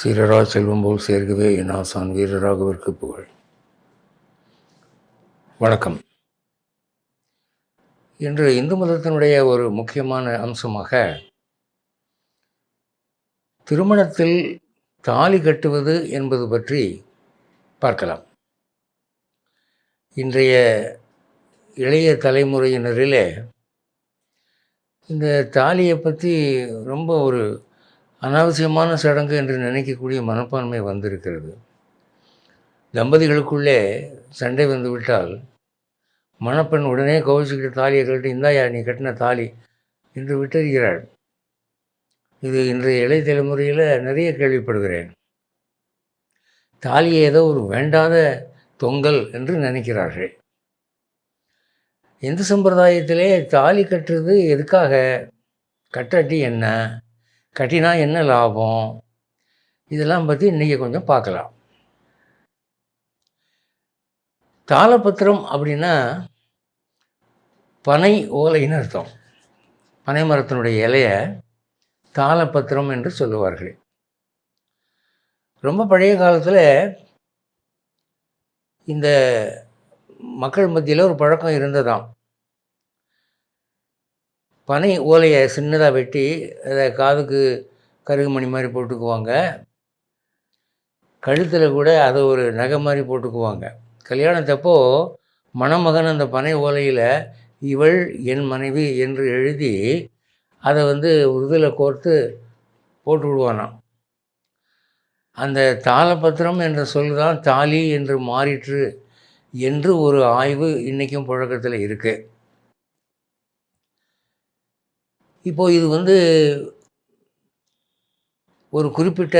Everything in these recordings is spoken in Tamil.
சீரரா செல்வம் போல் சேர்க்கவே என் ஆசான் வீரராகவிற்கு புகழ். வணக்கம். இன்று இந்து மதத்தினுடைய ஒரு முக்கியமான அம்சமாக திருமணத்தில் தாலி கட்டுவது என்பது பற்றி பார்க்கலாம். இன்றைய இளைய தலைமுறையினரிலே இந்த தாலியை பற்றி ரொம்ப ஒரு அனாவசியமான சடங்கு என்று நினைக்கக்கூடிய மனப்பான்மை வந்திருக்கிறது. தம்பதிகளுக்குள்ளே சண்டை வந்துவிட்டால் மணப்பெண் உடனே கோவிச்சுக்கிட்ட தாலியை கழட்டி இந்தாயா நீ கட்டின தாலி என்று விட்டறிகிறாள். இது இன்றைய இளைய தலைமுறையில் நிறைய கேள்விப்படுகிறேன். தாலியை ஏதோ ஒரு வேண்டாத தொங்கல் என்று நினைக்கிறார்கள். இந்து சம்பிரதாயத்திலே தாலி கட்டுறது எதுக்காக? கட்டாட்டி என்ன? கட்டினா என்ன லாபம்? இதெல்லாம் பற்றி இன்றைக்கி கொஞ்சம் பார்க்கலாம். தாளபத்திரம் அப்படின்னா பனை ஓலைன்னு அர்த்தம். பனை மரத்தினுடைய இலையை தாளபத்திரம் என்று சொல்லுவார்கள். ரொம்ப பழைய காலத்தில் இந்த மக்கள் மத்தியில் ஒரு பழக்கம் இருந்ததாம். பனை ஓலையை சின்னதாக வெட்டி அதை காதுக்கு கருகுமணி மாதிரி போட்டுக்குவாங்க. கழுத்தில் கூட அதை ஒரு நகை மாதிரி போட்டுக்குவாங்க. கல்யாணத்தப்போ மணமகன் அந்த பனை ஓலையில் இவள் என் மனைவி என்று எழுதி அதை வந்து உருதில் கோர்த்து போட்டு விடுவானாம் அந்த தாளபத்திரம் என்ற சொல் தான் தாலி என்று மாறிற்று என்று ஒரு ஆய்வு இன்றைக்கும் புழக்கத்தில் இருக்குது இப்போது இது வந்து ஒரு குறிப்பிட்ட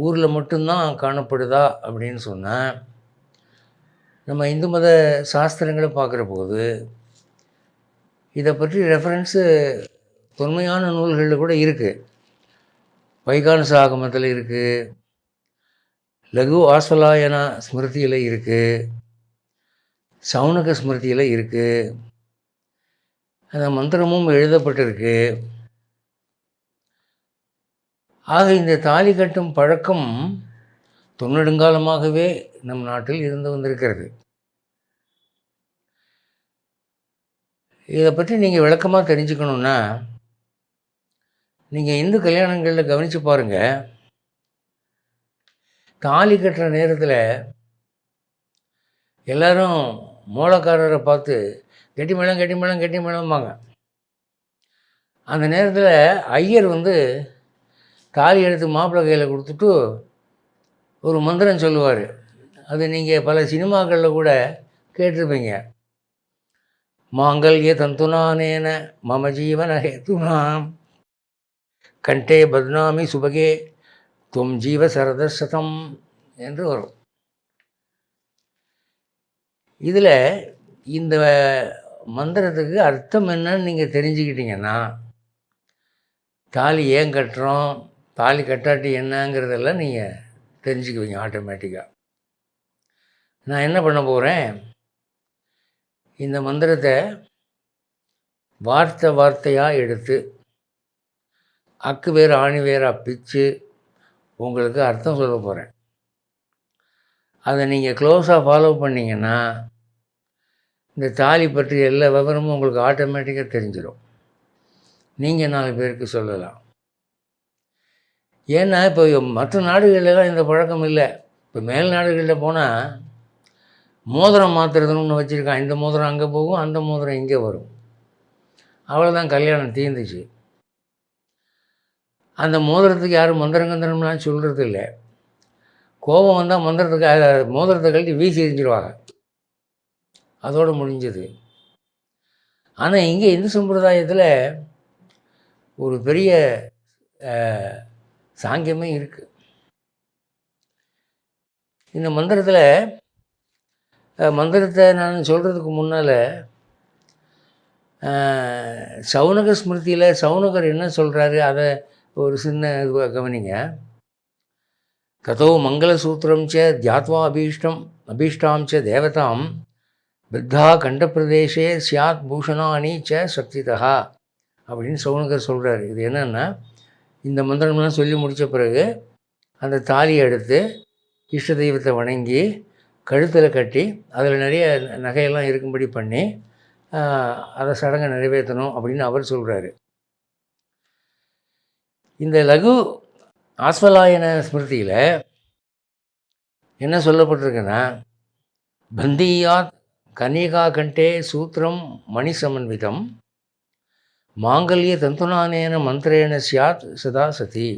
ஊரில் மட்டும்தான் காணப்படுதா அப்படின்னு சொன்னால் நம்ம இந்து மத சாஸ்திரங்களை பார்க்குற போது இதை பற்றி ரெஃபரன்ஸு தொன்மையான நூல்களில் கூட இருக்குது வைகானச ஆகமத்தில் இருக்குது லகு ஆஸ்வலாயன ஸ்மிருதியில் இருக்குது சவுனக ஸ்மிருதியில் இருக்குது அந்த மந்திரமும் எழுதப்பட்டிருக்கு. ஆக இந்த தாலி கட்டும் பழக்கம் தொன்னெடுங்காலமாகவே நம் நாட்டில் இருந்து வந்திருக்கிறது. இதை பற்றி நீங்கள் விளக்கமாக தெரிஞ்சுக்கணுன்னா நீங்கள் இந்து கல்யாணங்களில் கவனித்து பாருங்கள் தாலி கட்டுற நேரத்தில் எல்லோரும் மூலக்காரரை பார்த்து கெட்டி மேளம் கெட்டி மேளம் கெட்டி மேளம்பாங்க அந்த நேரத்தில் ஐயர் வந்து தாலி எடுத்து மாப்பிள்ளை கையில் கொடுத்துட்டு ஒரு மந்திரம் சொல்லுவார். அது நீங்கள் பல சினிமாக்களில் கூட கேட்டிருப்பீங்க. மாங்கல்ய தந்துனானேன மம ஜீவன ஹேத்துனாம். கண்டே பத்னாமி சுபகே தும் ஜீவ சரதசதம் என்று வரும். இதில் இந்த மந்திரத்துக்கு அர்த்தம் என்னன்னு நீங்கள் தெரிஞ்சுக்கிட்டீங்கன்னா தாலி ஏன் கட்டுறோம் தாலி கட்டாட்டி என்னங்கிறதெல்லாம் நீங்கள் தெரிஞ்சுக்குவீங்க ஆட்டோமேட்டிக்காக நான் என்ன பண்ண போகிறேன் இந்த மந்திரத்தை வார்த்தை வார்த்தையாக எடுத்து அக்கு வேறு ஆணி வேறாக பிச்சு உங்களுக்கு அர்த்தம் சொல்ல போகிறேன் அதை நீங்கள் க்ளோஸாக ஃபாலோ பண்ணிங்கன்னா இந்த தாலி பற்றி எல்லா விவரமும் உங்களுக்கு ஆட்டோமேட்டிக்காக தெரிஞ்சிடும் நீங்கள் நாலு பேருக்கு சொல்லலாம். ஏன்னா இப்போ மற்ற நாடுகளிலலாம் இந்த பழக்கம் இல்லை. இப்போ மேல் நாடுகளில் போனால் மோதிரம் மாற்றுறதுன்னு ஒன்று வச்சுருக்கான். இந்த மோதிரம் அங்கே போகும் அந்த மோதிரம் இங்கே வரும். அவ்வளோதான் கல்யாணம் தீர்ந்துச்சு அந்த மோதிரத்துக்கு யாரும் மந்திரங்கந்திரம்லாம் சொல்கிறது இல்லை கோபம் வந்தால் மந்திரத்துக்கு மோதிரத்தை கழட்டி வீசி எரிஞ்சிடுவாங்க அதோடு முடிஞ்சது. ஆனால் இங்கே இந்து சம்பிரதாயத்தில் ஒரு பெரிய சாங்கியமே இருக்குது இந்த மந்திரத்தில் மந்திரத்தை நான் சொல்கிறதுக்கு முன்னால் சவுனக ஸ்மிருதியில் சவுனகர் என்ன சொல்கிறாரு அதை ஒரு சின்ன இதுவாக கவனிங்க. ததோ மங்களசூத்திரம் ச தியாத்வா அபீஷ்டம் அபீஷ்டாம் ச தேவதாம் பித்தா கண்டப்பிரதேசே சியாத் பூஷணானி ச சக்திதா அப்படின்னு சவுனகர் சொல்கிறார் இது என்னென்னா இந்த மந்திரம்லாம் சொல்லி முடித்த பிறகு அந்த தாலியை எடுத்து இஷ்ட தெய்வத்தை வணங்கி கழுத்தில் கட்டி அதில் நிறைய நகையெல்லாம் இருக்கும்படி பண்ணி அதை சடங்கை நிறைவேற்றணும் அப்படின்னு அவர் சொல்கிறாரு இந்த லகு ஆஸ்வலாயன ஸ்மிருதியில் என்ன சொல்லப்பட்டிருக்குன்னா பந்தியாத் கன்னிகா கண்டே சூத்திரம் மணி சமன்விதம் மாங்கல்ய தந்துனானேன மந்திரேன சியாத் சதா சதி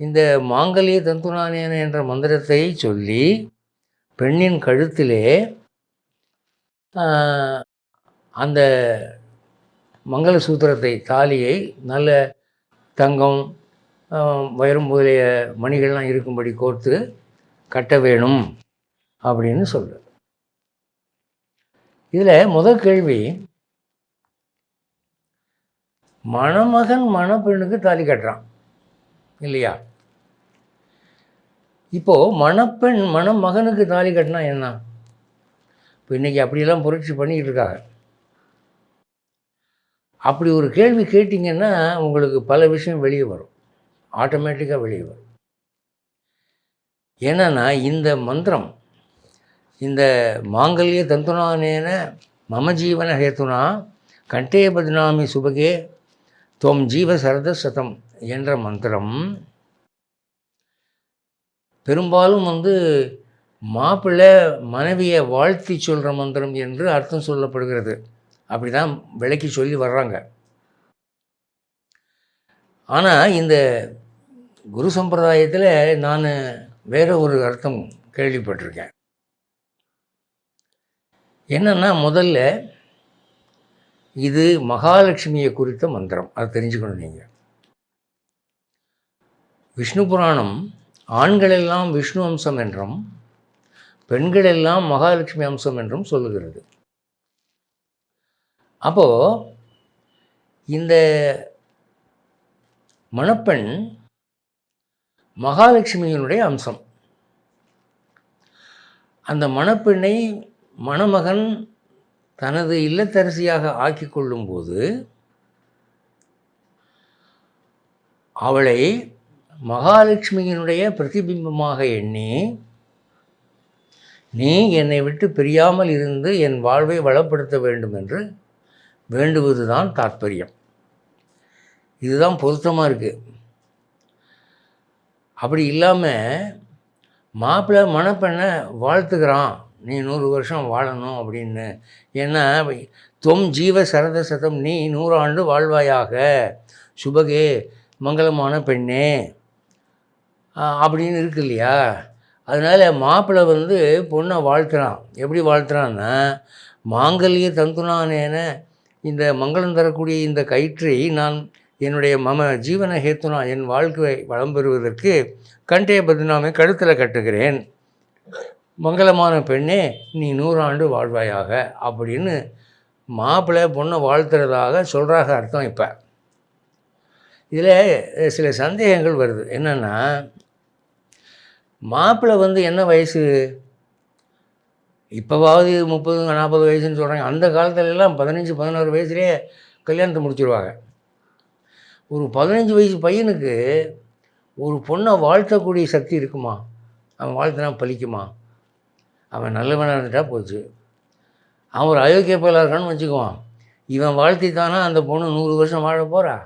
இந்த மாங்கல்ய தந்துனானேன என்ற மந்திரத்தை சொல்லி பெண்ணின் கழுத்திலே அந்த மங்கள சூத்திரத்தை தாலியை நல்ல தங்கம் ஆஹ், முதலிய மணிகள்லாம் இருக்கும்படி கோர்த்து கட்ட வேணும் அப்படின்னு சொல்கிறேன் இதில் முதல் கேள்வி மணமகன் மணப்பெண்ணுக்கு தாலி கட்டுறான் இல்லையா? இப்போது மணப்பெண் மணமகனுக்கு தாலி கட்டினா என்ன? இப்போ இன்றைக்கி அப்படியெல்லாம் புரட்சி பண்ணிக்கிட்டு இருக்காங்க. அப்படி ஒரு கேள்வி கேட்டிங்கன்னா உங்களுக்கு பல விஷயம் வெளியே வரும். ஆட்டோமேட்டிக்காக வெளியே வரும். ஏன்னா இந்த மந்திரம் இந்த மாங்கல்ய தந்துனானேன மம ஜீவன ஹேத்துனா கண்டே பத்னாமி சுபகே தோம் ஜீவ சரத சதம் என்ற மந்திரம். பெரும்பாலும் வந்து மாப்பிள்ளை மனைவியை வாழ்த்தி சொல்கிற மந்திரம் என்று அர்த்தம் சொல்லப்படுகிறது. அப்படி தான் விளக்கி சொல்லி வர்றாங்க. ஆனால் இந்த குரு சம்பிரதாயத்தில் நான் வேற ஒரு அர்த்தம் கேள்விப்பட்டிருக்கேன். என்னென்னா முதல்ல இது மகாலட்சுமியை குறித்த மந்திரம். அதை தெரிஞ்சுக்கணும் நீங்கள் விஷ்ணு புராணம் ஆண்களெல்லாம் விஷ்ணு அம்சம் என்றும் பெண்களெல்லாம் மகாலட்சுமி அம்சம் என்றும் சொல்லுகிறது. அப்போது இந்த மணப்பெண் மகாலட்சுமியினுடைய அம்சம். அந்த மணப்பெண்ணை மணமகன் தனது இல்லத்தரசியாக ஆக்கி கொள்ளும்போது அவளை மகாலட்சுமியினுடைய பிரதிபிம்பமாக எண்ணி நீ என்னை விட்டு பிரியாமல் இருந்து என் வாழ்வை வளப்படுத்த வேண்டும் என்று வேண்டுவதுதான் தாற்பயம் இதுதான் பொருத்தமாக இருக்குது அப்படி இல்லாமல் மாப்பிள்ளை மணப்பெண்ணை வாழ்த்துக்கிறான் நீ நூறு வருஷம் வாழணும் அப்படின்னு. ஏன்னா தொம் ஜீவ சரத சதம் நீ நூறாண்டு வாழ்வாயாக. சுபகே மங்களமான பெண்ணே. அப்படின்னு இருக்கு இல்லையா? அதனால் மாப்பிள்ளை வந்து பொண்ணை வாழ்த்துறான். எப்படி வாழ்த்துறான்னா மாங்கல்ய தந்துனானேன இந்த மங்களம் தரக்கூடிய இந்த கயிற்றை நான் என்னுடைய மம ஜீவன ஹேத்துனா என் வாழ்க்கையை வளம் பெறுவதற்கு கண்டே பத்னாமை கழுத்தில் கட்டுகிறேன். மங்களமான பெண்ணே நீ நூறாண்டு வாழ்வாயாக அப்படின்னு மாப்பிள்ளை பொண்ணை வாழ்த்துறதாக சொல்கிறாங்க அர்த்தம் இப்போ. இதில் சில சந்தேகங்கள் வருது. என்னென்னா மாப்பிள்ளை வந்து என்ன வயசு? இப்போவாவது முப்பது நாற்பது வயசுன்னு சொல்கிறாங்க அந்த காலத்துலலாம் பதினஞ்சு பதினோரு வயசுலேயே கல்யாணத்தை முடிச்சிடுவாங்க ஒரு பதினஞ்சு வயசு பையனுக்கு ஒரு பொண்ணை வாழ்த்தக்கூடிய சக்தி இருக்குமா? அவன் வாழ்த்தினா பலிக்குமா? அவன் நல்லவனாக இருந்துட்டா போச்சு. அவன் ஒரு அயோக்கிய பயலாக இருக்கான்னு வச்சுக்குவான். இவன் வாழ்த்தித்தானா அந்த பொண்ணு நூறு வருஷம் வாழ போகிறா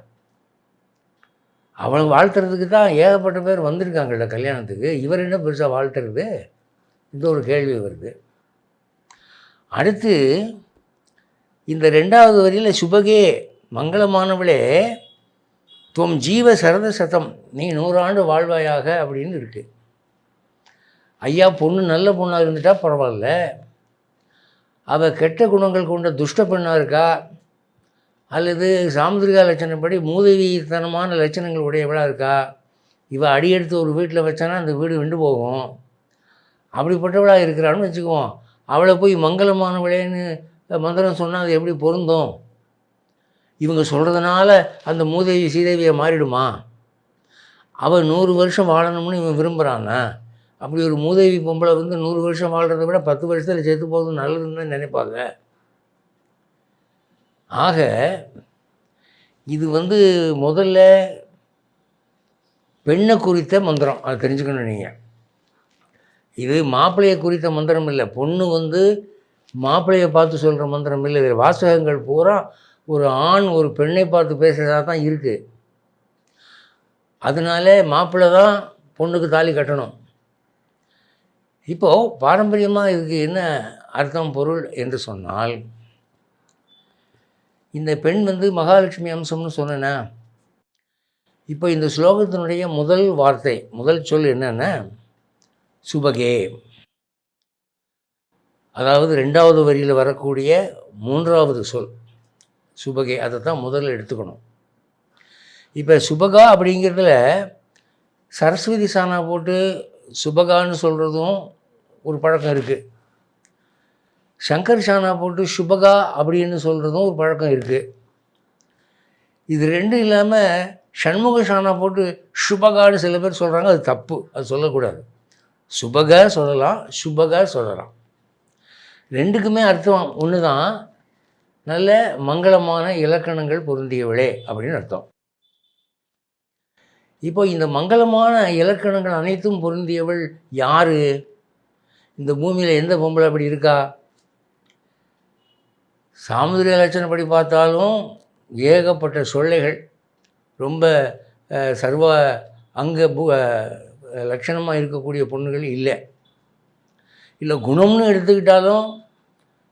அவனை வாழ்த்துறதுக்கு தான் ஏகப்பட்ட பேர் வந்திருக்காங்கல்ல கல்யாணத்துக்கு. இவர் என்ன பெருசாக வாழ்த்துறது? இந்த ஒரு கேள்வி வருது. அடுத்து இந்த ரெண்டாவது வரியில் சுபகே மங்களமானவளே துவம் ஜீவ சரத சதம் நீ நூறாண்டு வாழ்வாயாக அப்படின்னு இருக்குது ஐயா பொண்ணு நல்ல பொண்ணாக இருந்துட்டா பரவாயில்ல. அவள் கெட்ட குணங்கள் கொண்ட துஷ்ட பெண்ணாக இருக்கா? அல்லது சாமுதிரிகா லட்சணப்படி மூதவித்தனமான லட்சணங்கள் உடையவளாக இருக்கா? இவள் அடியெடுத்து ஒரு வீட்டில் வச்சானா அந்த வீடு விண்டு போகும். அப்படிப்பட்டவளாக இருக்கிறான்னு வச்சுக்குவோம். அவளை போய் மங்களமானவளேன்னு மந்திரம் சொன்னால் அது எப்படி பொருந்தும்? இவங்க சொல்கிறதுனால அந்த மூதேவி சீதேவியை மாறிடுமா? அவள் நூறு வருஷம் வாழணும்னு இவன் விரும்புகிறான்னா அப்படி ஒரு மூதேவி பொம்பளை வந்து நூறு வருஷம் வாழ்கிறத விட பத்து வருஷத்தில் செத்து போகிறது நல்லதுன்னு தான் நினைப்பாங்க. ஆக இது வந்து முதல்ல பெண்ணை குறித்த மந்திரம். அது தெரிஞ்சுக்கணும் நீங்கள் இது மாப்பிள்ளையை குறித்த மந்திரம் இல்லை. பொண்ணு வந்து மாப்பிள்ளையை பார்த்து சொல்கிற மந்திரம் இல்லை. இதில் வாசகங்கள் பூரா ஒரு ஆண் ஒரு பெண்ணை பார்த்து பேசுகிறதா தான் இருக்குது அதனால மாப்பிள்ளை தான் பொண்ணுக்கு தாலி கட்டணும். இப்போது பாரம்பரியமாக இதுக்கு என்ன அர்த்தம் பொருள் என்று சொன்னால் இந்த பெண் வந்து மகாலட்சுமி அம்சம்னு சொன்னேன்னா இப்போ இந்த ஸ்லோகத்தினுடைய முதல் வார்த்தை முதல் சொல் என்னென்னா சுபகே. அதாவது ரெண்டாவது வரியில் வரக்கூடிய மூன்றாவது சொல் சுபகே. அதை தான் முதல்ல எடுத்துக்கணும். இப்போ சுபகா அப்படிங்கிறதுல சரஸ்வதி சானா போட்டு சுபகான்னு சொல்கிறதும் ஒரு பழக்கம் இருக்குது சங்கர் சானா போட்டு சுபகா அப்படின்னு சொல்கிறதும் ஒரு பழக்கம் இருக்குது இது ரெண்டும் இல்லாமல் சண்முக சானா போட்டு சுபகான்னு சில பேர் சொல்கிறாங்க அது தப்பு. அது சொல்லக்கூடாது. சுபக சொல்லலாம் சுபக சொல்லலாம். ரெண்டுக்குமே அர்த்தம் ஒன்று தான் நல்ல மங்களமான இலக்கணங்கள் பொருந்தியவளே அப்படின்னு அர்த்தம். இப்போ இந்த மங்களமான இலக்கணங்கள் அனைத்தும் பொருந்தியவள் யார்? இந்த பூமியில் எந்த பொம்பளை அப்படி இருக்கா? சாமுதிரிய லட்சணப்படி பார்த்தாலும் ஏகப்பட்ட சொல்லைகள் ரொம்ப சர்வ அங்க பூ லட்சணமாக இருக்கக்கூடிய பொண்ணுகள் இல்லை. இல்லை குணம்னு எடுத்துக்கிட்டாலும்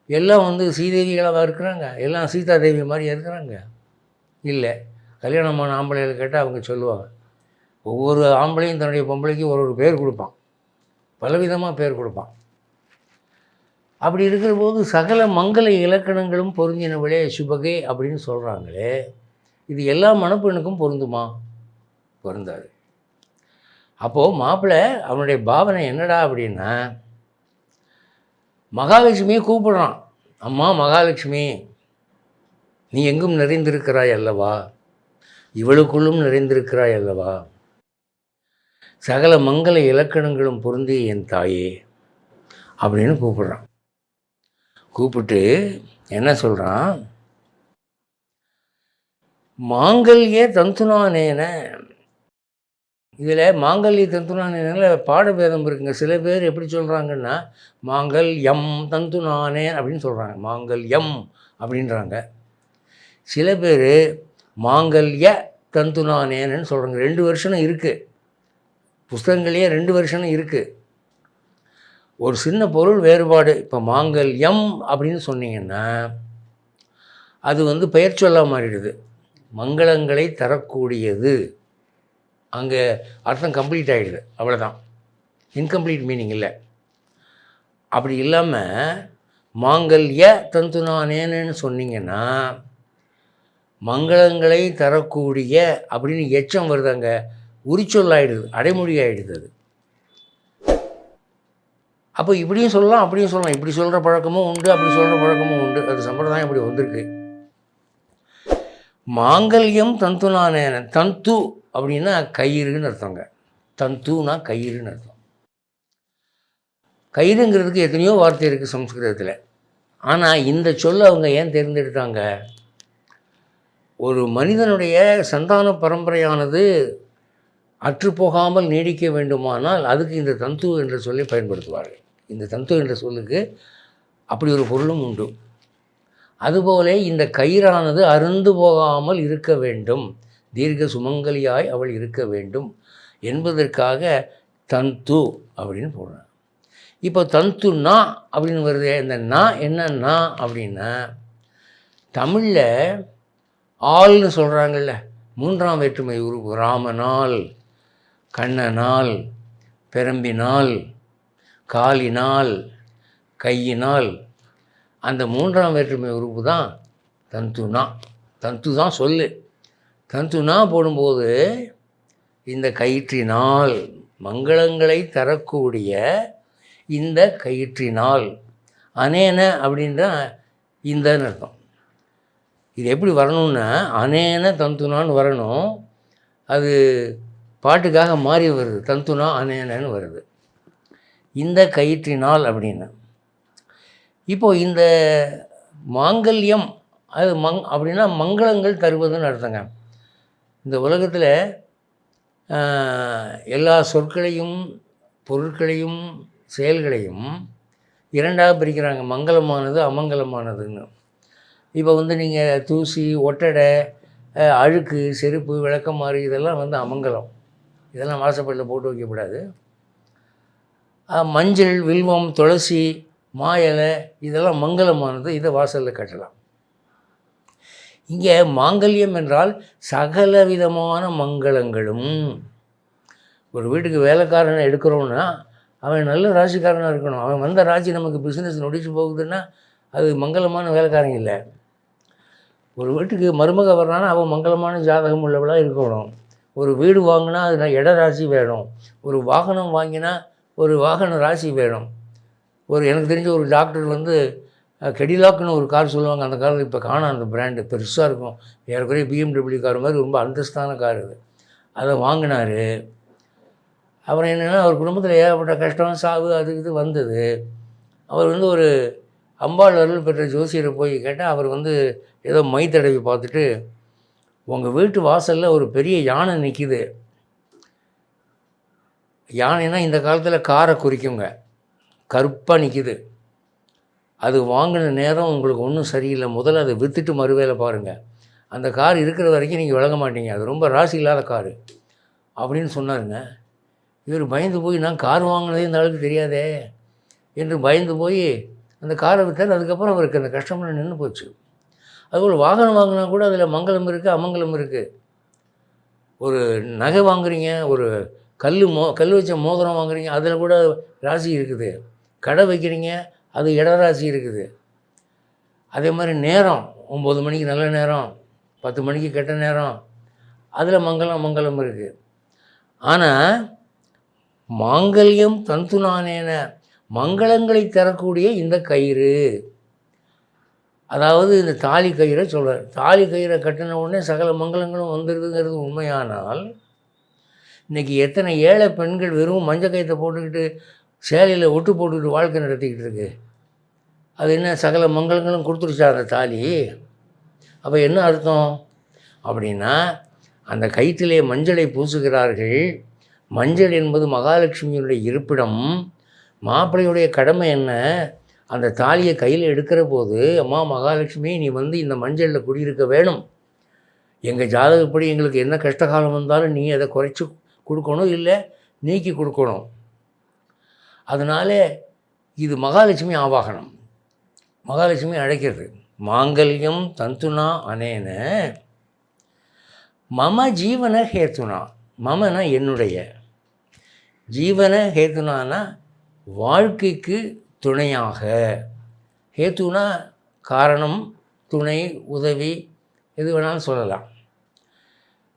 எல்லாம் வந்து ஸ்ரீதேவிகளாக இருக்கிறாங்க. எல்லாம் சீதா தேவி மாதிரி இருக்கிறாங்க. இல்லை. கல்யாணமான ஆம்பளைகளை கேட்டால் அவங்க சொல்லுவாங்க. ஒவ்வொரு ஆம்பளையும் தன்னுடைய பொம்பளைக்கு ஒரு ஒரு பேர் கொடுப்பான். பலவிதமாக பேர் கொடுப்பான். அப்படி இருக்கிற போது சகல மங்கள இலக்கணங்களும் பொருந்தினவளே சுபகே அப்படின்னு சொல்கிறாங்களே இது எல்லா மணப்பெண்ணுக்கும் பொருந்துமா? பொருந்தாது. அப்போது மாப்பிள்ளை அவனுடைய பாவனை என்னடா அப்படின்னா மகாலட்சுமியை கூப்பிடுறான். அம்மா மகாலட்சுமி நீ எங்கும் நிறைந்திருக்கிறாய் அல்லவா? இவளுக்குள்ளும் நிறைந்திருக்கிறாய் அல்லவா? சகல மங்கள இலக்கணங்களும் பொருந்திய என் தாயே அப்படின்னு கூப்பிடுறான். கூப்பிட்டு என்ன சொல்கிறான் மாங்கல்ய தந்துனானேன. இதில் மாங்கல்ய தந்துனானேனில் பாடபேதம் இருக்குங்க. சில பேர் எப்படி சொல்கிறாங்கன்னா மாங்கல் எம் தந்துனானே அப்படின்னு சொல்கிறாங்க மாங்கல் எம் அப்படின்றாங்க. சில பேர் மாங்கல்ய தந்துனானேன்னு சொல்கிறாங்க ரெண்டு வருஷம் இருக்குது புஸ்தகங்களையே ரெண்டு வருஷம் இருக்குது ஒரு சின்ன பொருள் வேறுபாடு. இப்போ மாங்கல்யம் அப்படின்னு சொன்னீங்கன்னா அது வந்து பெயர் சொல்ல மாறிடுது. மங்களங்களை தரக்கூடியது. அங்கே அர்த்தம் கம்ப்ளீட் ஆகிடுது அவ்வளோதான் இன்கம்ப்ளீட் மீனிங் இல்லை. அப்படி இல்லாமல் மாங்கல்ய தந்துனானேன்னு சொன்னீங்கன்னா மங்களங்களை தரக்கூடிய அப்படின்னு எச்சம் வருது அங்கே உரிச்சொல்லாயிடுது. அடைமொழி ஆகிடுது அது. அப்போ இப்படியும் சொல்லலாம் அப்படியும் சொல்லலாம். இப்படி சொல்கிற பழக்கமும் உண்டு அப்படி சொல்கிற பழக்கமும் உண்டு. அது சம்பிரதாயம் இப்படி வந்திருக்கு. மாங்கல்யம் தந்துனானேன தந்து அப்படின்னா கயிறுன்னு அர்த்தங்க. தந்துனா கயிறுன்னு அர்த்தம். கயிறுங்கிறதுக்கு எத்தனையோ வார்த்தை இருக்குது சம்ஸ்கிருதத்தில். ஆனால் இந்த சொல்ல அவங்க ஏன் தேர்ந்தெடுத்தாங்க? ஒரு மனிதனுடைய சந்தான பரம்பரையானது அற்றுப்போகாமல் நீடிக்க வேண்டுமானால் அதுக்கு இந்த தந்து என்ற சொல்லை பயன்படுத்துவார்கள். இந்த தந்து என்ற சொல்லுக்கு அப்படி ஒரு பொருளும் உண்டு. அதுபோல இந்த கயிறானது அருந்து போகாமல் இருக்க வேண்டும். தீர்க்க சுமங்கலியாய் அவள் இருக்க வேண்டும் என்பதற்காக தந்து அப்படின்னு போடுறாங்க. இப்போ தந்து நா அப்படின்னு வருது. இந்த நா என்ன நா அப்படின்னா தமிழில் ஆள்னு சொல்கிறாங்கல்ல மூன்றாம் வேற்றுமை உருவு ராமனால் கண்ணனால் பெரம்பினால் காலினால் கையினால் அந்த மூன்றாம் வேற்றுமை உறுப்பு தான் தந்துனா. தந்து தான் சொல்லு. தந்துனா போடும்போது இந்த கயிற்றினால் மங்களங்களை தரக்கூடிய இந்த கயிற்றினால் அனேன அப்படின்றா இந்தன்னு அர்த்தம். இது எப்படி வரணும்னா அனேன தந்துனான்னு வரணும். அது பாட்டுக்காக மாறி வருது. தந்துனா அனேனன்னு வருது. இந்த கயிற்றினால் அப்படின்னு. இப்போது இந்த மாங்கல்யம் அது மங் அப்படின்னா மங்களங்கள் தருவதுன்னு அர்த்தங்க. இந்த உலகத்தில் எல்லா சொற்களையும் பொருட்களையும் செயல்களையும் இரண்டாக பிரிக்கிறாங்க. மங்களமானது அமங்கலமானதுன்னு. இப்போ வந்து நீங்கள் தூசி ஒட்டடை அழுக்கு செருப்பு விளக்கமாறு இதெல்லாம் வந்து அமங்கலம். இதெல்லாம் வாசப்படியில் போட்டு வைக்கக்கூடாது. மஞ்சள் வில்வம் துளசி மா இலை இதெல்லாம் மங்களமானது. இதை வாசலில் கட்டலாம். இங்கே மாங்கல்யம் என்றால் சகல விதமான மங்களங்களும். ஒரு வீட்டுக்கு வேலைக்காரனை எடுக்கிறோன்னா அவன் நல்ல ராசிக்காரனாக இருக்கணும். அவன் வந்த ராசி நமக்கு பிஸ்னஸ் நொடிச்சு போகுதுன்னா அது மங்களமான வேலைக்காரன் இல்லை. ஒரு வீட்டுக்கு மருமக வர்றான்னா அவன் மங்களமான ஜாதகம் உள்ளவளாக இருக்கணும். ஒரு வீடு வாங்கினா அது இட ராசி வேணும். ஒரு வாகனம் வாங்கினா ஒரு வாகன ராசி வேணும். ஒரு எனக்கு தெரிஞ்ச ஒரு டாக்டர் வந்து கெடிலாக்குன்னு ஒரு கார் சொல்லுவாங்க. அந்த கார் இப்போ காணும் அந்த பிராண்டு பெருசாக இருக்கும். ஏறக்குறைய பிஎம்டபிள்யூ கார் மாதிரி ரொம்ப அந்தஸ்தான கார் அது. அதை வாங்கினார். அப்புறம் என்னென்னா அவர் குடும்பத்தில் ஏகப்பட்ட கஷ்டம் சாவு அது இது வந்தது. அவர் வந்து ஒரு அம்பாள் அருள் பெற்ற ஜோசியரை போய் கேட்டால் அவர் வந்து ஏதோ மை தடவி பார்த்துட்டு உங்கள் வீட்டு வாசலில் ஒரு பெரிய யானை நிற்கிது யானைனா இந்த காலத்தில் காரை குறிக்குங்க. கருப்பாக நிற்கிது அது வாங்கின நேரம் உங்களுக்கு ஒன்றும் சரியில்லை. முதல்ல அதை விற்றுட்டு மறுவேலை பாருங்கள் அந்த கார் இருக்கிற வரைக்கும் நீங்கள் விளங்க மாட்டீங்க. அது ரொம்ப ராசி இல்லாத காரு. அப்படின்னு சொன்னாருங்க. இவர் பயந்து போய் நான் கார் வாங்கினதே இந்த அளவுக்கு தெரியாதே என்று பயந்து போய் அந்த காரை விற்றார் அதுக்கப்புறம் அவருக்கு அந்த கஷ்டமெல்லாம் நின்று போச்சு. அதுபோல் வாகனம் வாங்கினா கூட அதில் மங்களம் இருக்குது அமங்கலம் இருக்குது ஒரு நகை வாங்குறீங்க ஒரு கல் மோ கல் வச்ச மோதிரம் வாங்குறீங்க அதில் கூட ராசி இருக்குது. கடை வைக்கிறீங்க அது இடராசி இருக்குது. அதே மாதிரி நேரம் ஒம்பது மணிக்கு நல்ல நேரம் பத்து மணிக்கு கெட்ட நேரம் அதில் மங்களம் மங்களம் இருக்குது ஆனால் மாங்கல்யம் தந்துனானேன மங்களங்களை தரக்கூடிய இந்த கயிறு. அதாவது இந்த தாலி கயிறை சொல்கிறார் தாலி கயிறை கட்டின உடனே சகல மங்களங்களும் வந்துடுதுங்கிறது உண்மையானால் இன்றைக்கி எத்தனை ஏழை பெண்கள் வெறும் மஞ்சள் கயத்தை போட்டுக்கிட்டு சேலையில் ஒட்டு போட்டுக்கிட்டு வாழ்க்கை நடத்திக்கிட்டு இருக்கு? அது என்ன சகல மங்களங்களும் கொடுத்துருச்சா அந்த தாலி? அப்போ என்ன அர்த்தம்? அப்படின்னா அந்த கயிற்றிலே மஞ்சளை பூசுகிறார்கள். மஞ்சள் என்பது மகாலட்சுமியுடைய இருப்பிடம். மாப்பிள்ளையுடைய கடமை என்ன? அந்த தாலியை கையில் எடுக்கிற போது அம்மா மகாலட்சுமி நீ வந்து இந்த மஞ்சளில் குடியிருக்க வேணும். எங்கள் ஜாதகப்படி எங்களுக்கு என்ன கஷ்டகாலம் வந்தாலும் நீ அதை குறைச்சி கொடுக்கணும் இல்லை நீக்கி கொடுக்கணும். அதனால இது மகாலட்சுமி ஆவாகனம். மகாலட்சுமி அழைக்கிறது. மாங்கல்யம் தந்துனா அனேன மம ஜீவன ஹேத்துனா மமனா என்னுடைய. ஜீவன ஹேத்துனானா வாழ்க்கைக்கு துணையாக. ஹேத்துனா காரணம் துணை உதவி எது வேணாலும் சொல்லலாம்.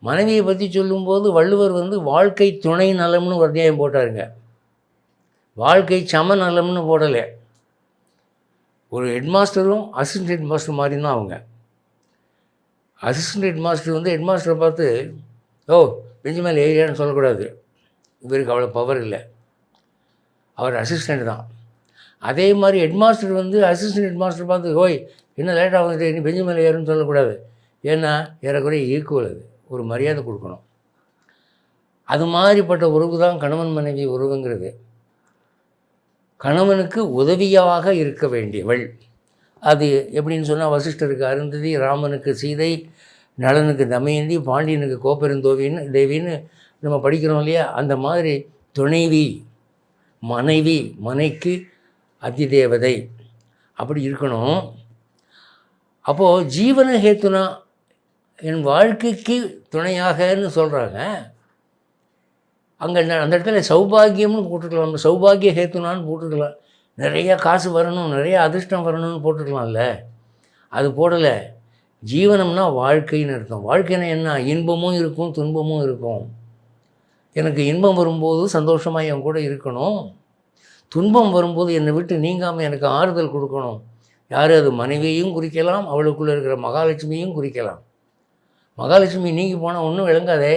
மனைவியை பற்றி சொல்லும்போது வள்ளுவர் வந்து வாழ்க்கை துணை நலம்னு ஒரு அத்தியாயம் போட்டாருங்க. வாழ்க்கை சம நலம்னு போடலை. ஒரு ஹெட்மாஸ்டரும் அசிஸ்டன்ட் ஹெட்மாஸ்டர் மாதிரி தான் அவங்க. அசிஸ்டன்ட் ஹெட்மாஸ்டர் வந்து ஹெட்மாஸ்டரை பார்த்து ஓ பெஞ்சு மேலே ஏரியான்னு சொல்லக்கூடாது. இவருக்கு அவ்வளோ பவர் இல்லை. அவர் அசிஸ்டண்ட் தான். அதே மாதிரி ஹெட்மாஸ்டர் வந்து அசிஸ்டன்ட் ஹெட்மாஸ்டர் பார்த்து ஓய் என்ன லேட்டாக வந்துட்டு நீ பெஞ்சு மேலே ஏறுன்னு சொல்லக்கூடாது. ஏன்னா ஏறக்குறைய ஈக்குவல் அது ஒரு மரியாதை கொடுக்கணும். அது மாதிரிப்பட்ட உறவு தான் கணவன் மனைவி உறவுங்கிறது. கணவனுக்கு உதவியாக இருக்க வேண்டியவள். அது எப்படின்னு சொன்னால் வசிஷ்டருக்கு அருந்ததி ராமனுக்கு சீதை நலனுக்கு தமயந்தி பாண்டியனுக்கு கோப்பெருந்தோவின்னு தேவின்னு நம்ம படிக்கிறோம் இல்லையா? அந்த மாதிரி துணைவி மனைவி மனைக்கு அதிதேவதை அப்படி இருக்கணும். அப்போது ஜீவன ஹேத்துனா என் வாழ்க்கைக்கு துணையாகன்னு சொல்கிறாங்க அங்கே அந்த இடத்துல சௌபாகியம்னு போட்டிருக்கலாம். சௌபாகிய ஹேத்துனான்னு போட்டிருக்கலாம். நிறைய காசு வரணும் நிறைய அதிர்ஷ்டம் வரணும்னு போட்டிருக்கலாம்ல. அது போடலை. ஜீவனம்னா வாழ்க்கைன்னு அர்த்தம். வாழ்க்கைனா என்ன? இன்பமும் இருக்கும் துன்பமும் இருக்கும். எனக்கு இன்பம் வரும்போது சந்தோஷமாக என் கூட இருக்கணும். துன்பம் வரும்போது என்னை விட்டு நீங்காமல் எனக்கு ஆறுதல் கொடுக்கணும். யார்? அது மனைவியையும் குறிக்கலாம் அவளுக்குள்ளே இருக்கிற மகாலட்சுமியும் குறிக்கலாம். மகாலட்சுமி நீங்கி போனால் ஒன்றும் விளங்காதே.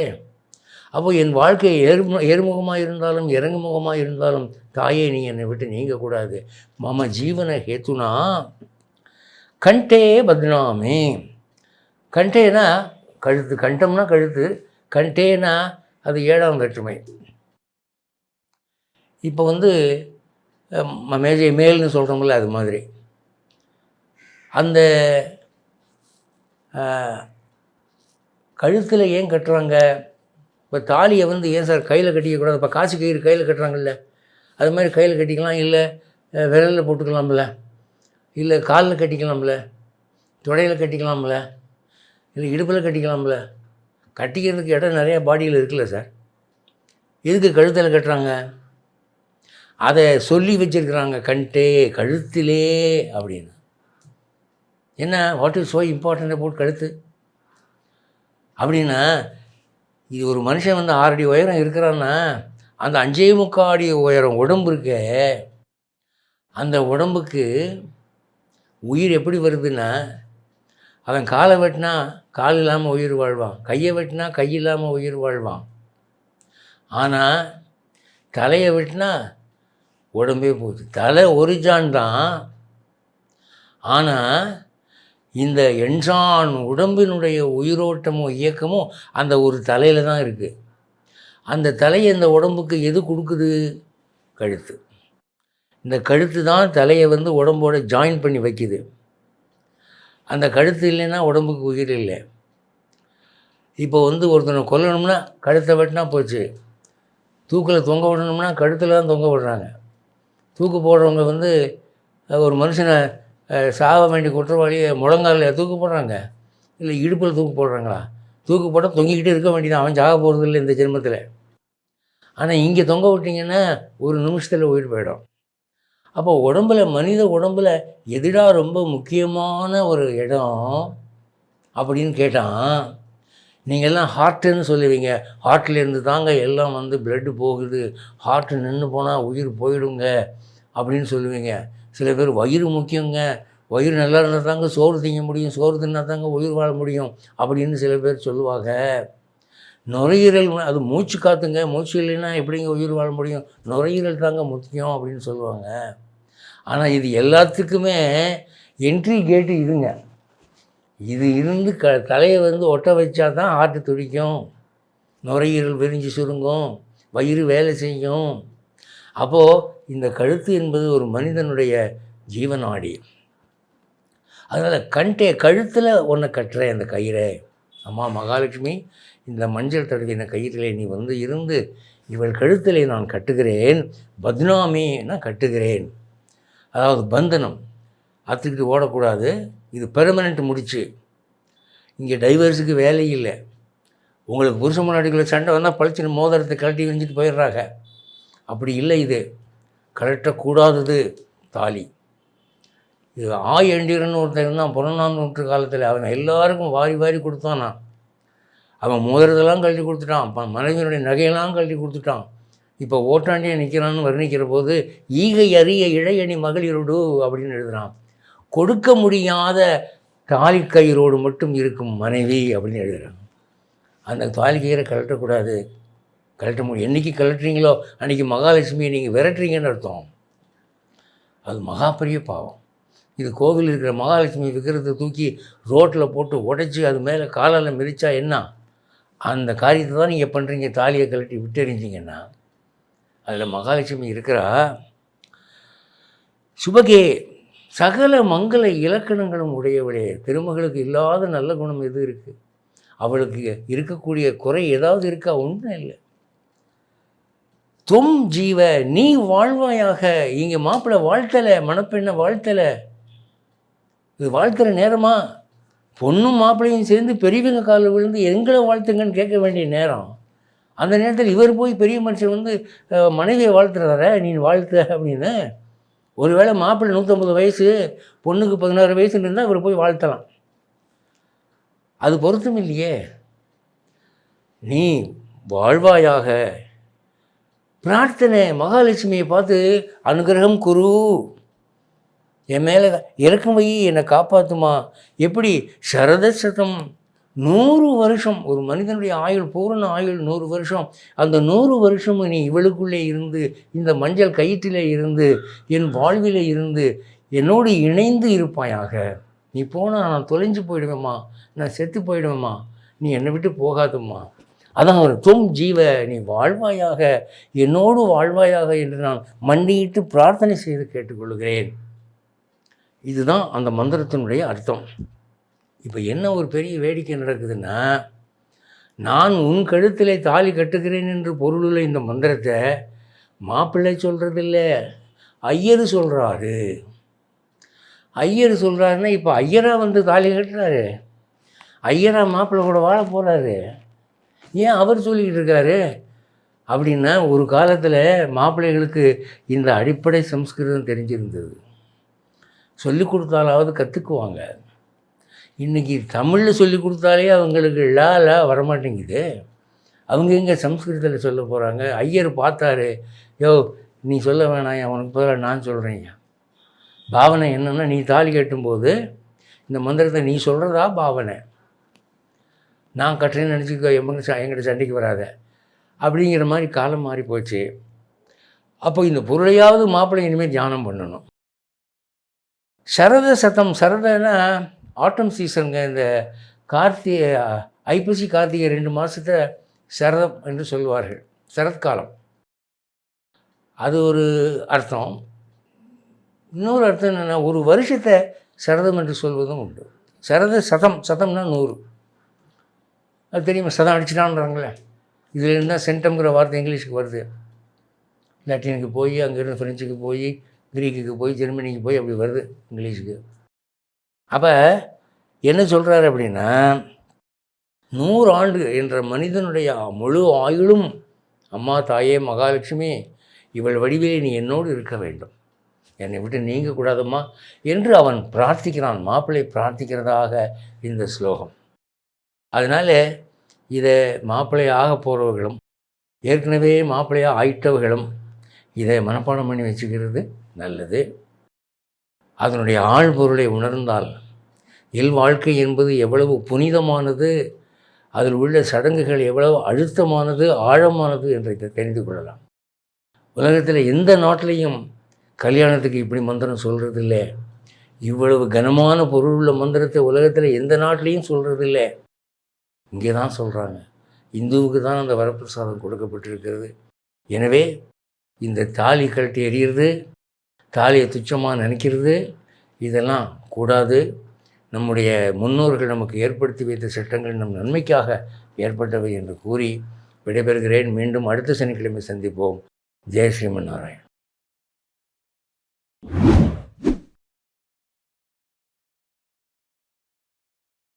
அப்போ என் வாழ்க்கை ஏறு ஏறுமுகமாக இருந்தாலும் இறங்குமுகமாக இருந்தாலும் தாயே நீ என்னை விட்டு நீங்கக்கூடாது மம ஜீவன ஹேத்துனா கண்டே பத்னாமே. கண்டேனா கழுத்து கண்டம்னா கழுத்து கண்டேனா அது ஏழாம் வேற்றுமை. இப்போ வந்து மேஜை மேல்னு சொல்கிறோம்ல அது மாதிரி. அந்த கழுத்தில் ஏன் கட்டுறாங்க? இப்போ தாலியை வந்து ஏன் சார் கையில் கட்டிக்கக்கூடாது? இப்போ காசு கயிறு கையில் கட்டுறாங்கல்ல. அது மாதிரி கையில் கட்டிக்கலாம் இல்லை விரலில் போட்டுக்கலாம்ல. இல்லை காலில் கட்டிக்கலாம்ல. துடையில் கட்டிக்கலாம்ல. இல்லை இடுப்பில் கட்டிக்கலாம்ல. கட்டிக்கிறதுக்கு இடம் நிறையா பாடியில் இருக்குல்ல சார். எதுக்கு கழுத்தில் கட்டுறாங்க? அதை சொல்லி வச்சுருக்குறாங்க கண்டே கழுத்திலே அப்படின்னு. என்ன what is so important about கழுத்து? அப்படின்னா இது ஒரு மனுஷன் வந்து ஆறு அடி உயரம் இருக்கிறான்னா அந்த அஞ்சே முக்கால் அடி உயரம் உடம்பு இருக்க அந்த உடம்புக்கு உயிர் எப்படி வருதுன்னா அவன் காலை வெட்டினா கால் இல்லாமல் உயிர் வாழ்வான் கையை வெட்டினா கை இல்லாமல் உயிர் வாழ்வான். ஆனால் தலையை வெட்டினா உடம்பே போகுது. தலை ஒரு ஜான் தான். ஆனால் இந்த என்ஜான் உடம்பினுடைய உயிரோட்டமும் இயக்கமும் அந்த ஒரு தலையில் தான் இருக்குது அந்த தலையை இந்த உடம்புக்கு எது கொடுக்குது? கழுத்து. இந்த கழுத்து தான் தலையை வந்து உடம்போட ஜாயின் பண்ணி வைக்குது. அந்த கழுத்து இல்லைன்னா உடம்புக்கு உயிர் இல்லை. இப்போ வந்து ஒருத்தனை கொல்லணும்னா கழுத்தை வெட்டினா போச்சு. தூக்கில் தொங்க விடணும்னா கழுத்தில் தான் தொங்க விடுறாங்க. தூக்கு போடுறவங்க வந்து ஒரு மனுஷனை சாக வேண்டிய குற்றவாளியை முழங்காலில் தூக்கு போடுறாங்க. இல்லை இடுப்பில் தூக்கு போடுறாங்களா? தூக்கு போட்டால் தொங்கிக்கிட்டே இருக்க வேண்டியதான் அவன் சாக போகிறது இல்லை இந்த ஜென்மத்தில். ஆனால் இங்கே தொங்க விட்டிங்கன்னா ஒரு நிமிஷத்தில் உயிர் போயிடும். அப்போ உடம்புல மனித உடம்புல எதிராக ரொம்ப முக்கியமான ஒரு இடம் அப்படின்னு கேட்டான் நீங்கள்லாம் ஹார்ட்டுன்னு சொல்லுவீங்க. ஹார்ட்லேருந்து தாங்க எல்லாம் வந்து பிளட்டு போகுது. ஹார்ட்டு நின்று போனால் உயிர் போயிடுங்க அப்படின்னு சொல்லுவீங்க. சில பேர் வயிறு முக்கியங்க. வயிறு நல்லா இருந்தால் தாங்க சோறு திங்க முடியும். சோறு தின்னா தாங்க உயிர் வாழ முடியும் அப்படின்னு சில பேர் சொல்லுவாங்க. நுரையீரல் அது மூச்சு காத்துங்க. மூச்சு இல்லைன்னா எப்படிங்க உயிர் வாழ முடியும்? நுரையீரல் தாங்க முக்கியம் அப்படின்னு சொல்லுவாங்க. ஆனால் இது எல்லாத்துக்குமே என்ட்ரி கேட்டு இதுங்க. இது இருந்து க தலையை வந்து ஒட்ட வச்சா தான் ஆட்டு துடிக்கும். நுரையீரல் விரிஞ்சு சுருங்கும். வயிறு வேலை செய்யும். அப்போது இந்த கழுத்து என்பது ஒரு மனிதனுடைய ஜீவநாடி அதனால் கண்டே கழுத்தில் ஒன்றை கட்டுறேன் அந்த கயிறை. அம்மா மகாலட்சுமி இந்த மஞ்சள் தடவின கயிற்றிலே நீ வந்து இருந்து இவள் கழுத்திலே நான் கட்டுகிறேன் பத்னாமி நான் கட்டுகிறேன். அதாவது பந்தனம். அத்துக்கிட்டு ஓடக்கூடாது. இது பெர்மனெண்ட் முடிச்சு. இங்கே டைவர்ஸுக்கு வேலை இல்லை. உங்களுக்கு புருஷ முன்னாடிக்குள்ள சண்டை வந்தால் பழிச்சுன்னு மோதிரத்தை கழட்டி வெஞ்சிட்டு போயிடுறாங்க. அப்படி இல்லை இது. கழட்டக்கூடாதது தாலி. இது ஆ எண்டீரன் ஒருத்தன் இருந்தான் புறநான் நூற்று காலத்தில். அவன் எல்லாருக்கும் வாரி வாரி கொடுத்தானா. அவன் மோதிரத்தெல்லாம் கழட்டி கொடுத்துட்டான் அப்ப மனைவியினுடைய நகையெல்லாம் கழட்டி கொடுத்துட்டான். இப்போ ஓட்டாண்டியே நிற்கிறான்னு வர்ணிக்கிற போது ஈகை அறிய இழையணி மகளிரோடு அப்படின்னு எழுதுகிறான் கொடுக்க முடியாத தாலி கயிறோடு மட்டும் இருக்கும் மனைவி அப்படின்னு எழுதுகிறான் அந்த தாலி கயிறை கழட்டக்கூடாது கலட்ட முடியும் என்றைக்கு கலட்டுறீங்களோ அன்றைக்கி மகாலட்சுமியை நீங்கள் விரட்டுறீங்கன்னு அர்த்தம். அது மகா பெரிய பாவம். இது கோவில் இருக்கிற மகாலட்சுமி விக்கிரத்தை தூக்கி ரோட்டில் போட்டு உடைச்சி அது மேலே காலால் மிதித்தா என்ன? அந்த காரியத்தை தான் நீங்கள் பண்ணுறீங்க தாலியை கழட்டி விட்டெறிஞ்சிங்கன்னா. அதில் மகாலட்சுமி இருக்கிறா. சுபகே சகல மங்கள இலக்கணங்களும் உடையவளே. திருமகளுக்கு இல்லாத நல்ல குணம் எது இருக்குது அவளுக்கு இருக்கக்கூடிய குறை ஏதாவது இருக்கா? ஒன்றும் இல்லை. தொம் ஜீவ நீ வாழ்வாயாக. இங்கே மாப்பிள்ளை வாழ்த்தலை மணப்பெண்ணை வாழ்த்தலை. இது வாழ்த்துற நேரமா? பொண்ணும் மாப்பிள்ளையும் சேர்ந்து பெரியவங்க காலில் விழுந்து எங்களை வாழ்த்துங்கன்னு கேட்க வேண்டிய நேரம். அந்த நேரத்தில் இவர் போய் பெரிய மனுஷன் வந்து மனைவியை வாழ்த்துறார? நீ வாழ்த்து அப்படின்னு. ஒருவேளை மாப்பிள்ளை நூற்றம்பது வயசு பொண்ணுக்கு பதினாறு வயசுன்னு இருந்தால் இவர் போய் வாழ்த்தலாம். அது பொருத்தம் இல்லையே நீ வாழ்வாயாக. பிரார்த்தனை மகாலட்சுமியை பார்த்து அனுகிரகம் குரு. என் மேலே இறக்கும் வை என்னை காப்பாற்றுமா எப்படி? சரத சதம். நூறு வருஷம். ஒரு மனிதனுடைய ஆயுள் பூரண ஆயுள் நூறு வருஷம். அந்த நூறு வருஷமும் நீ இவளுக்குள்ளே இருந்து இந்த மஞ்சள் கயிற்றிலே இருந்து என் வாழ்விலே இருந்து என்னோடு இணைந்து இருப்பாயாக. நீ போனால் நான் தொலைஞ்சு போயிடுவேம்மா. நான் செத்து போயிடுவேம்மா. நீ என்னை விட்டு போகாதும்மா. அதான் அவர் தும் ஜீவ நீ வாழ்வாயாக என்னோடு வாழ்வாயாக என்று நான் மண்டியிட்டு பிரார்த்தனை செய்து கேட்டுக்கொள்கிறேன். இதுதான் அந்த மந்திரத்தினுடைய அர்த்தம். இப்போ என்ன ஒரு பெரிய வேடிக்கை நடக்குதுன்னா நான் உன் கழுத்திலே தாலி கட்டுகிறேன் என்று பொருளுள்ள இந்த மந்திரத்தை மாப்பிள்ளை சொல்கிறதில்ல ஐயர் சொல்கிறாரு ஐயர் சொல்கிறாருன்னா இப்போ ஐயரா வந்து தாலி கட்டுறாரு. ஐயரா மாப்பிள்ளை கூட வாழ போகிறாரு ஏன் அவர் சொல்லிக்கிட்டு இருக்காரு? அப்படின்னா ஒரு காலத்தில் மாப்பிள்ளைகளுக்கு இந்த அடிப்படை சம்ஸ்கிருதம் தெரிஞ்சிருந்தது. சொல்லி கொடுத்தாலாவது கற்றுக்குவாங்க இன்றைக்கி தமிழில் சொல்லி கொடுத்தாலே அவங்களுக்கு லா லா வரமாட்டேங்குது. அவங்க எங்கே சம்ஸ்கிருதத்தில் சொல்ல போகிறாங்க ஐயர் பார்த்தாரு. யோ நீ சொல்ல வேணாம் அவனுக்கு பதிலாக நான் சொல்கிறேன் பாவனை என்னென்னா நீ தாலி கட்டும்போது இந்த மந்திரத்தை நீ சொல்கிறதா பாவனை? நான் கட்டுறேன்னு நினச்சிக்கோ எம்மங்க எங்கிட்ட சண்டைக்கு வராத. அப்படிங்கிற மாதிரி காலம் மாறி போச்சு. அப்போ இந்த பொருளையாவது மாப்பிள்ளை இனிமேல் தியானம் பண்ணணும். சரத சதம் சரதனா ஆட்டம் சீசனுங்க இந்த கார்த்திகை ஐப்பசி கார்த்திகை ரெண்டு மாதத்தை சரதம் என்று சொல்வார்கள். சரத்காலம். அது ஒரு அர்த்தம். இன்னொரு அர்த்தம் என்னென்னா ஒரு வருஷத்தை சரதம் என்று சொல்வதும் உண்டு. சரத சதம் சதம்னா நூறு. அது தெரியுமா? சதம் அடிச்சிட்டான்றாங்களே. இதில் இருந்தால் சென்டம்ங்கிற வார்த்தை இங்கிலீஷுக்கு வருது. லாட்டினுக்கு போய் அங்கேருந்து ஃப்ரெஞ்சுக்கு போய் கிரீக்குக்கு போய் ஜெர்மனிக்கு போய் அப்படி வருது இங்கிலீஷுக்கு. அப்போ என்ன சொல்கிறாரு அப்படின்னா நூறு ஆண்டு என்ற மனிதனுடைய முழு ஆயுளும் அம்மா தாயே மகாலட்சுமி இவள் வடிவிலே நீ என்னோடு இருக்க வேண்டும். என்னை விட்டு நீங்கக்கூடாதம்மா என்று அவன் பிரார்த்திக்கிறான். மாப்பிள்ளை பிரார்த்திக்கிறதாக இந்த ஸ்லோகம். அதனால் இதை மாப்பிள்ளையாக போகிறவர்களும் ஏற்கனவே மாப்பிள்ளையாக ஆயிட்டவர்களும் இதை மனப்பாடம் பண்ணி வச்சுக்கிறது நல்லது. அதனுடைய ஆழ்பொருளை உணர்ந்தால் இல்வாழ்க்கை என்பது எவ்வளவு புனிதமானது அதில் உள்ள சடங்குகள் எவ்வளவு அழுத்தமானது ஆழமானது என்று தெரிந்து கொள்ளலாம். உலகத்தில் எந்த நாட்டிலையும் கல்யாணத்துக்கு இப்படி மந்திரம் சொல்கிறது இல்லை இவ்வளவு கனமான பொருள் உள்ள மந்திரத்தை உலகத்தில் எந்த நாட்டிலையும் சொல்கிறது இல்லை இங்கே தான் சொல்கிறாங்க இந்துவுக்கு தான் அந்த வரப்பிரசாதம் கொடுக்கப்பட்டிருக்கிறது. எனவே இந்த தாலி கழட்டி எறிகிறது தாலியை துச்சமாக நினைக்கிறது இதெல்லாம் கூடாது. நம்முடைய முன்னோர்கள் நமக்கு ஏற்படுத்தி வைத்த சட்டங்கள் நம் நன்மைக்காக ஏற்பட்டவை என்று கூறி விடைபெறுகிறேன். மீண்டும் அடுத்த சனிக்கிழமை சந்திப்போம். ஜெய் ஸ்ரீமன் நாராயண்